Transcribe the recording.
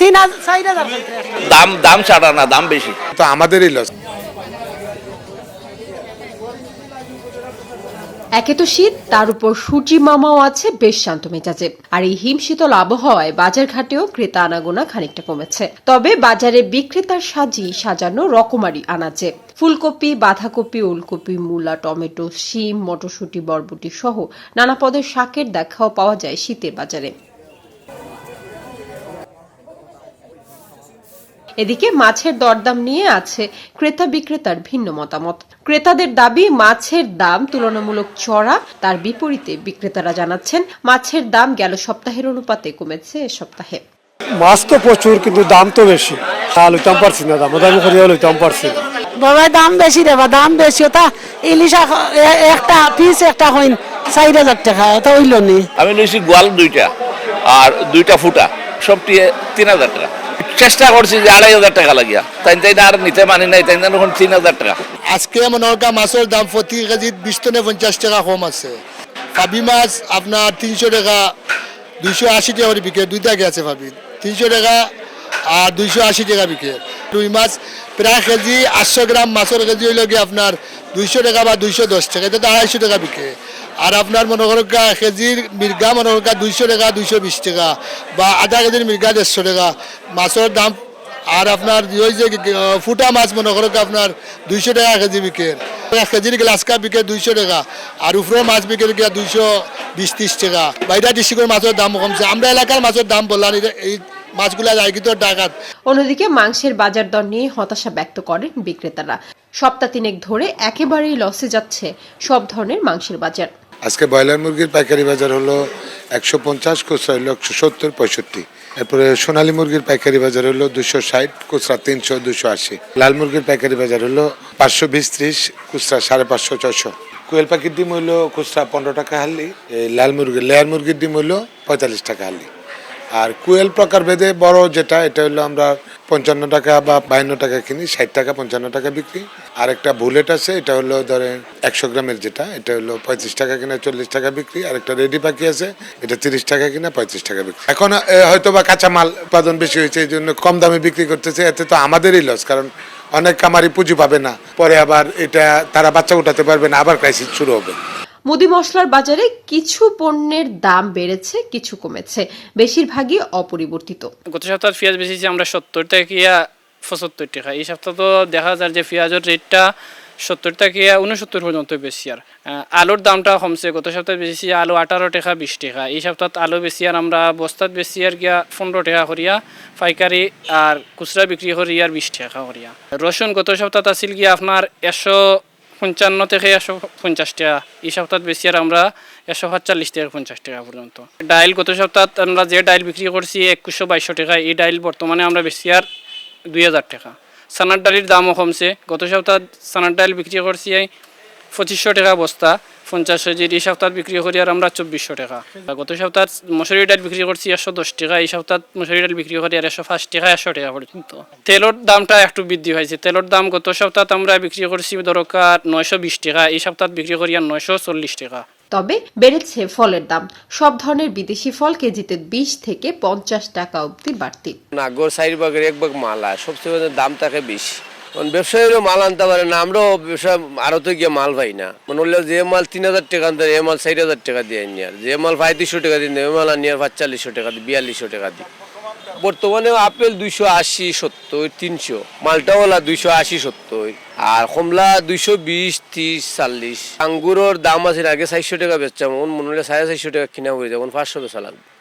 তিন দাম দাম ছাড়া না দাম বেশি। তো আমাদেরই লস একে তো শীত তার উপর সূর্যি মামাও আছে বেশ শান্ত মেজাজে। আর এই হিমশীতল আবহাওয়ায় বাজার ঘাটেও ক্রেতা আনাগোনা খানিকটা কমেছে। তবে বাজারে বিক্রেতার সাজি সাজানো রকমারি আনাজে। ফুলকপি বাঁধাকপি ওলকপি মূলা টমেটো শিম মটরশুঁটি বরবটি সহ নানা পদের শাকের দেখাও পাওয়া যায় শীতের বাজারে। এদিকে মাছের দরদাম নিয়ে আছে ক্রেতা বিক্রেতার ভিন্ন মতামত। ক্রেতাদের দাবি মাছের দাম তুলনামূলক চড়া তার বিপরীতে বিক্রেতারা জানাচ্ছেন মাছের দাম গেল সপ্তাহের অনুপাতে কমেছে এ সপ্তাহে। মাছ তো প্রচুর কিন্তু দাম তো বেশি। লইতাম পারছি না দাম দামি করিয়া লইতাম পারছি বাবা দাম বেশি রে বা দাম বেশি ওটা ইলিশ একটা পিস একটা হইন চার হাজার টাকা ওটা হইল নি। আমি নিয়েছি গোয়াল দুইটা আর দুইটা ফুটা সবটি তিন হাজার টাকা। চেষ্টা করছি যে আড়াই হাজার টাকা লাগিয়া। তাই তাই আর নিতে মানি নাই, তাই এখন তিন হাজার টাকা। আজকে মনে হয় মাছের দাম প্রতি কেজি বিশ টনে পঞ্চাশ টাকা কম আছে। ফাবি মাছ আপনার তিনশো টাকা, দুইশো আশি টাকা করে বিকে দুইটা আছে ফাবি তিনশো টাকা আর দুইশো আশি টাকা বিকে রুই মাছ প্রায় কেজি আটশো গ্রাম, মাছের কেজি হইল আপনার দুইশো টাকা বা দুইশো দশ টাকা। এটা তো আড়াইশো টাকা বিকে আর আপনার মনে করো কেজির মির্গা মনে করো দুইশো টাকা, দুইশো বিশ টাকা, বা আধা কেজির মির্গা দেড়শো টাকা। মাছের দাম, আর আপনার ওই যে ফুটা মাছ মনে করো আপনার দুইশো টাকা কেজি বিকের। এক কেজির গ্লাস কাপ বিকে দুইশো টাকা, আর উপরেও মাছ বিকের গিয়া দুইশো বিশ, ত্রিশ টাকা। বাইরা ডিস্ট্রিক্টের মাছের দাম কমছে। আমরা এলাকার মাছের দাম বললাম এই মাছগুলা যায় কিন্তু ডাকাত। অন্যদিকে মাংসের বাজার দর নিয়ে হতাশা ব্যক্ত করেন বিক্রেতারা। সপ্তাহ তিনেক ধরে একেবারেই লসে যাচ্ছে সব ধরনের মাংসের বাজার। আজকে ব্রয়লার মুরগির পাইকারি বাজার হলো একশো পঞ্চাশ খুচরা হলো একশো সত্তর পঁয়ষট্টি। এরপরে সোনালী মুরগির পাইকারি বাজার হলো দুশো ষাট খুচরা তিনশো দুশো আশি। লাল মুরগির পাইকারি বাজার হলো পাঁচশো বিশ ত্রিশ খুচরা সাড়ে পাঁচশো ছশো কোয়েল পাখির ডিম হলো খুচরা পনেরো টাকা হালি লাল মুরগি লেয়ার মুরগির ডিম হলো পঁয়তাল্লিশ টাকা হালি। আর কুয়েল প্রকার ভেদে বড় যেটা, এটা হলো আমরা পঞ্চান্ন টাকা বা বাহান্ন টাকা কিনি, ষাট টাকা, পঞ্চান্ন টাকা বিক্রি। আর একটা বুলেট আছে, এটা হলো ধরেন একশো গ্রামের যেটা, এটা হলো পঁয়ত্রিশ টাকা কিনা চল্লিশ টাকা বিক্রি। আর একটা রেডি পাখি আছে, এটা তিরিশ টাকা কিনা পঁয়ত্রিশ টাকা বিক্রি। এখন হয়তো বা কাঁচামাল উৎপাদন বেশি হয়েছে, এই জন্য কম দামে বিক্রি করতেছে, এতে তো আমাদেরই লস কারণ অনেক কামারি পুঁজি পাবে না। পরে আবার এটা তারা বাচ্চা উঠাতে পারবে না, আবার ক্রাইসিস শুরু হবে। মুদি মশলার বাজারে কিছু পণ্যের দাম বেড়েছে, কিছু কমেছে, বেশিরভাগই অপরিবর্তিত। গত সপ্তাহে পেঁয়াজ বেচেছি আমরা সত্তর টাকা, পঁচাত্তর টাকা। এই সপ্তাহ তো দেখা যায় যে পেঁয়াজের রেটটা সত্তর টাকা উনসত্তর পর্যন্ত বেশি আর। আলুর দামটা কমছে। গত সপ্তাহে বেশি আলু আঠারো টাকা, বিশ টাকা। এই সপ্তাহে আলু বেশি আর আমরা বস্তাত বেশি আর গিয়া পনেরো টাকা করিয়া, পাইকারি আর খুচরা বিক্রি করি আর বিশ টাকা করিয়া। রসুন গত সপ্তাহে আছিল গিয়া আপনার একশো পঞ্চান্ন থেকে একশো পঞ্চাশ টাকা। এই সপ্তাহ বেশি আর আমরা একশো সাতচল্লিশ থেকে পঞ্চাশ টাকা পর্যন্ত। ডাইল গত সপ্তাহ আমরা যে ডাইল বিক্রি করছি একুশশো বাইশশো টাকা, এই ডাইল বর্তমানে আমরা বেশি আর দুই হাজার টাকা। সানার ডালির দামও কমছে। গত সপ্তাহ সানার ডাইল বিক্রি করছি পঁচিশশো টাকা বস্তা। পঞ্চাশ কেজির এই সপ্তাহ বিক্রি করি আর আমরা চব্বিশশো টাকা। গত সপ্তাহ মশুরি ডাল বিক্রি করছি একশো দশ টাকা এই সপ্তাহ মশুরি ডাল বিক্রি করি আর একশো পাঁচ টাকা একশো টাকা পর্যন্ত তেলের দামটা একটু বৃদ্ধি হয়েছে তেলের দাম গত সপ্তাহ আমরা বিক্রি করছি দরকার নয়শো বিশ টাকা এই সপ্তাহ বিক্রি করি আর নয়শো চল্লিশ টাকা। তবে বেড়েছে ফলের দাম। সব ধরনের বিদেশি ফল কেজিতে বিশ থেকে পঞ্চাশ টাকা অবধি বাড়তি। নাগর সাইড বাগের এক বাগ মাল সবচেয়ে দাম থাকে বেশি। ব্যবসায়ীরও মাল আনতে পারে না, আমরাও ব্যবসা আরতে গিয়ে মাল পাই না। মানে হলে যে মাল তিন হাজার টাকা আনতে এ মাল চার হাজার টাকা দিয়ে আনি আর। যে মাল পঁয়ত্রিশশো টাকা দিন এ মাল আনি আর পাঁচচল্লিশশো টাকা দিই বিয়াল্লিশশো টাকা দিই বর্তমানে আপেল দুইশো আশি সত্তর, তিনশো। মালটাওয়ালা দুইশো আশি সত্তর। আর কমলা দুইশো বিশ, ত্রিশ, চল্লিশ। আঙ্গুরের দাম আছে, আগে চারশো টাকা বেচতাম মনে হলে সাড়ে চারশো টাকা কিনা হয়ে যাবে পাঁচশো বেচা লাগবে।